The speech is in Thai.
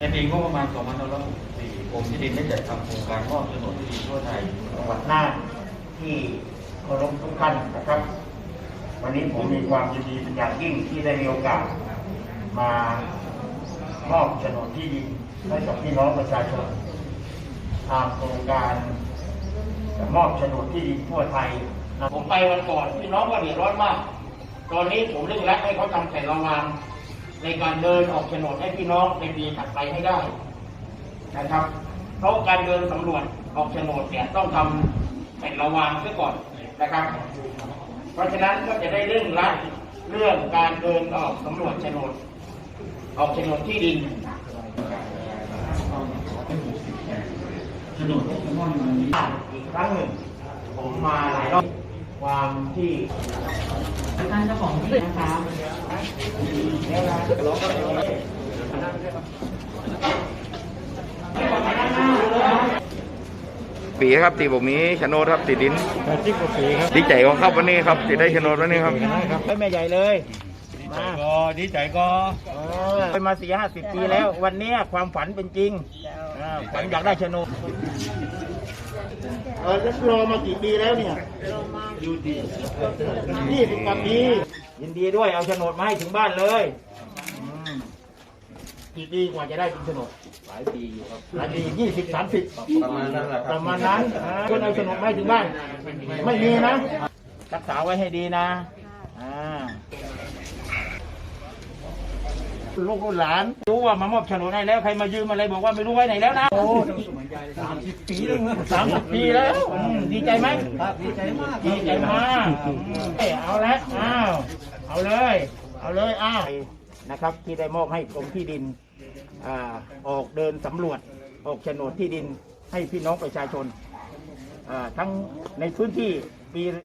ในปีงบประมาณ 2564กรมที่ดินได้จัดทำโครงการมอบโฉนดที่ดินทั่วไทยจังหวัดน่านที่เคารพทุกท่านนะครับ วันนี้ผมมีความยินดีเป็นอย่างยิ่งที่ได้มีโอกาส มามอบโฉนดที่ดินให้กับพี่น้องประชาชนตามโครงการมอบโฉนดที่ดินทั่วไทยผมไปวันก่อนพี่น้องก็เดือดร้อนมาก ตอนนี้ผมเร่งรัดให้เขาทำแผนระวาง ในการเดินออกโฉนดให้พี่น้องในปีถัดไปให้ได้นะครับ เพราะการเดินสำรวจออกโฉนดเนี่ยต้องทำแผนระวางซะก่อนนะครับ เพราะฉะนั้นก็จะได้เรื่องรัดเรื่องการเดินออกสำรวจโฉนดออกโฉนดที่ดินโฉนดที่จะมอนนี้อีกครั้งหนึ่งผมมาหลายรอบามที่การเจ้าของที่นะคะปีครับตีผมมีโฉนดครับติดดินที่กุฏิครับดีใจก็ครับวันนี้ครับติดได้โฉนดวันนี้ครับครับแม่ใหญ่เลยมาก็ดีใจก็เออไปมาสี่ห้าสิบปีแล้ว วันเนี้ยความฝันเป็นจริงอ่าฝันอยากได้โฉนดเออแล้วรอมากี่ปีแล้วเนี่ยอยู่ดียี่สิบกว่าปียินดีด้วยเอาโฉนดมาให้ถึงบ้านเลยอืมกี่ปีกว่าจะได้เป็นโฉนดหลายปีอยู่ครับหลายปียี่สิบสามสิบประมาณนั้นแหละคปรับระมาณนั้นอ่าคนเอาโฉนดมาให้ถึงบ้าน ไม่มีนะรักษาไว้ให้ดีนะอ่า ลูกหลาน รู้ว่ามามอบโฉนดให้แล้วใครมายืมอะไรบอกว่าไม่รู้ไว้ไหนแล้วนะโอ้สามสิบปีแล้วสามสิบปีแล้วอืมดีใจไหมครับดีใจมากดีใจมากอืมเอ้ยเอาละอ้าวเอาเลย เอาเลยอ้าวนะครับ ที่ได้มอบให้กรมที่ดินอ่าออกเดินสำรวจออกโฉนดที่ดินให้พี่น้องประชาชนอ่าทั้งในพื้นที่ปี